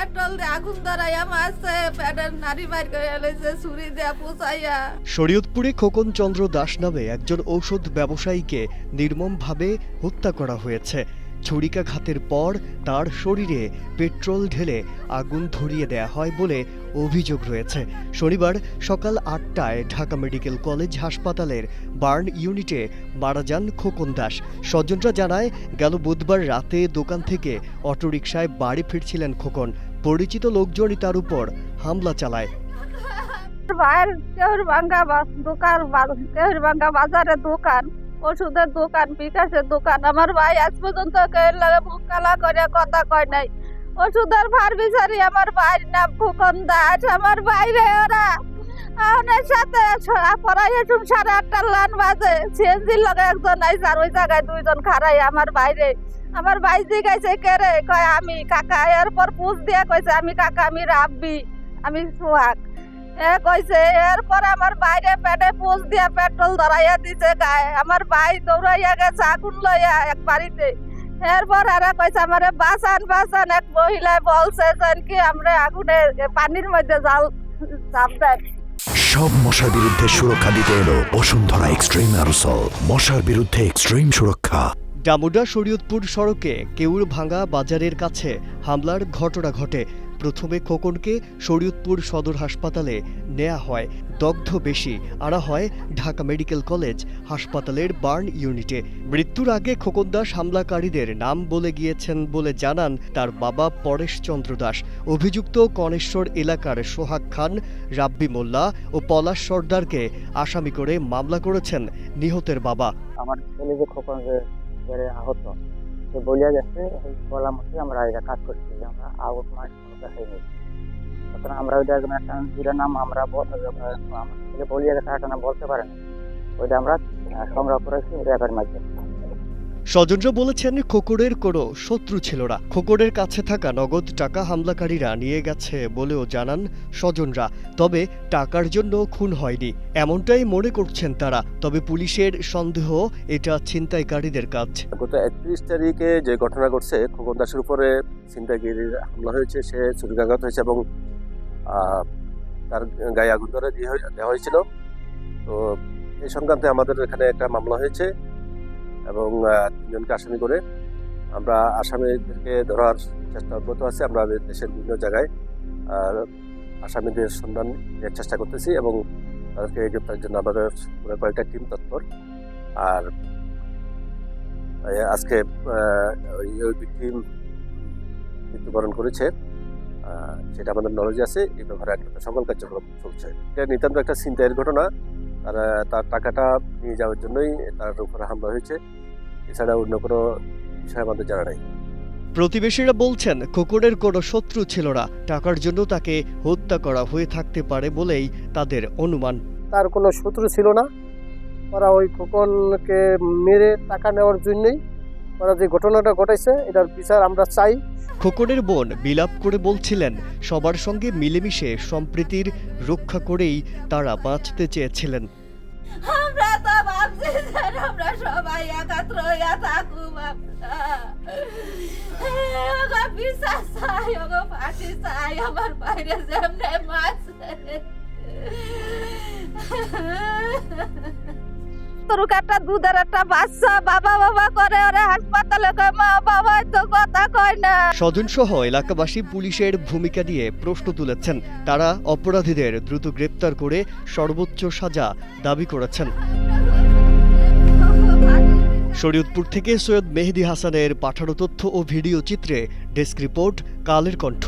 Petrol দিয়ে আগুন ধরাইয়া মারছে পেটের নারী বাইর করে ছুরি দিয়ে পোষাইয়া। শরীয়তপুরে খোকন চন্দ্র দাস নামে একজন ঔষধ ব্যবসায়ীকে নির্মমভাবে হত্যা করা হয়েছে। ছুরিকাঘাতের পর তার শরীরে পেট্রোল ঢেলে আগুন ধরিয়ে দেয়া হয় বলে অভিযোগ রয়েছে। শনিবার সকাল আটটায় ঢাকা মেডিকেল কলেজ হাসপাতালের বার্ন ইউনিটে মারা যান খোকন দাস। স্বজনরা জানায়, গেল বুধবার রাতে দোকান থেকে অটোরিকশায় বাড়ি ফিরছিলেন খোকন। পরিচিত লোকজনই তার উপর হামলা চালায়। ভাইয়ের কেউর দোকান কেউর ভাঙ্গা বাজারে দোকান, ওষুধের দোকান, বিকাশের দোকান। আমার ভাই আজ পর্যন্ত কেউর লাগে মোকালা করে কথা কয় নাই। ওষুধের ভার বিচারি আমার ভাইয়ের নাম ফুকন দাস আমার বাইরে ওরা আমার সাথে পড়াই এসুম সাড়ে আটটার বাজে। সিএনজির লগে একজন আইসে আর ওই জায়গায় দুইজন খারাই আমার বাইরে। আমার ভাই জিগাইছে কে কয়, আমি কাকা। এরপর পুষ দিয়ে কইছে, আমি কাকা, আমি রাব্বি, আমি সোহাগ। এ কইছে, এরপর আমার বাইরে পেটে পোষ দিয়া পেট্রোল ধরাইয়া দিছে গায়ে। আমার ভাই দৌড়াইয়া গেছে আগুন লইয়া এক বাড়িতে। এরপর এরা কইছে, আমারে বাঁচান বাঁচান, এক মহিলায় বলছে কি আমরা আগুনে পানির মধ্যে জাল চাপ দেয়। সব মশার বিরুদ্ধে সুরক্ষা দিতে এলো বসুন্ধরা এক্সট্রিম অ্যারোসল। মশার বিরুদ্ধে এক্সট্রিম সুরক্ষা। ডামুডা শরীয়তপুর সড়কে কেউর ভাঙ্গা বাজারের কাছে হামলার ঘটনা ঘটে। প্রথমে খোকনকে শরীয়তপুর সদর হাসপাতালে নেওয়া হয়। দগ্ধ বেশি আনা হয় ঢাকা মেডিকেল কলেজ হাসপাতালের বার্ন ইউনিটে। মৃত্যুর আগে খোকন দাস হামলাকারীদের নাম বলে গিয়েছেন বলে জানান তার বাবা পরেশ চন্দ্র দাস। অভিযুক্ত কনেশ্বর এলাকার সোহাগ খান, রাব্বি মোল্লা ও পলাশ সর্দারকে আসামি করে মামলা করেছেন নিহতের বাবা। আমার ছেলে যে খোকন এবারে আহত। সে বলিয়া গেছে, এই বলা মতো আমরা এটা কাজ করছি আমরা আউট মাস কোনো নেই তখন আমরা ওইটা একটা দুইটা নাম আমরা বলিয়া গেছে একটা বলতে পারেন ওইটা আমরা সংগ্রহ করেছি র্যাবের মাধ্যমে। স্বজনরা বলেছেন খোকরের কোনো শত্রু ছিল না। খোকরের কাছে থাকা নগদ টাকা হামলাকারীরা নিয়ে গেছে বলেও জানান স্বজনরা। তবে টাকার জন্য খুন হয়নি। এমনটাই মনে করছেন তারা। তবে পুলিশের সন্দেহ, এটা ছিনতাইকারীদের কাজ। গত একত্রিশ তারিখে যে ঘটনা ঘটছে, খোকন দাসের উপরে ছিনতাইগিরির হামলা হয়েছে, সে ছুরিকাঘাত হয়েছে এবং তার গায়ে আগুন ধরে দেওয়া হয়েছিল। তো এই সংক্রান্তে আমাদের এখানে একটা মামলা হয়েছে। এবং তিনজনকে আসামি করে আমরা আসামিদেরকে ধরার চেষ্টা অব্যাহত আছে। আমরা দেশের বিভিন্ন জায়গায় আসামিদের সন্ধান নেওয়ার চেষ্টা করতেছি এবং তাদেরকে গ্রেপ্তারের জন্য আমাদের কয়েকটা টিম তৎপর। আর আজকে ওই ব্যক্তি মৃত্যুবরণ করেছে। সেটা আমাদের নলেজে আছে। এই ব্যাপারে একটা সকল কার্যক্রম চলছে। এটা নিতান্ত একটা চিন্তায়ের ঘটনা। তার তার টাকাটা নিয়ে যাওয়ার জন্যই তার উপরে হামলা হয়েছে। এছাড়া অন্য কোনো বিষয় আমাদের জানা নাই। প্রতিবেশীরা বলছেন কুকুরের কোনো শত্রু ছিল না। টাকার জন্য তাকে হত্যা করা হয়ে থাকতে পারে বলেই তাদের অনুমান। তার কোনো শত্রু ছিল না। ওরা ওই খোকনকে মেরে টাকা নেওয়ার জন্যই ওরা যে ঘটনাটা ঘটাইছে এটার বিচার আমরা চাই। খোকনের বোন বিলাপ করে বলছিলেন সবার সঙ্গে মিলেমিশে সম্প্রীতির রক্ষা করেই তারা বাঁচতে চেয়েছিলেন। আমরা তো ভাবছি আমরা সবাই একাত্র হইয়া থাকুম আমরা। বিশ্বাস চাই ওগো ফাঁসি চাই আমার বাইরে যেমনে দুধের একটা বাচ্চা, বাবা বাবা করে হাসপাতালে কয়, মা বাবাই তো কথা কয় না। স্বজনসহ এলাকাবাসী পুলিশের ভূমিকা প্রশ্ন তুলেছেন। তারা অপরাধীদের দ্রুত গ্রেপ্তার করে সর্বোচ্চ সাজা দাবি করেছেন। শরীয়তপুর থেকে সৈয়দ মেহেদি হাসানের পাঠানো তথ্য ও ভিডিও চিত্রে ডেস্ক রিপোর্ট, কালের কণ্ঠ।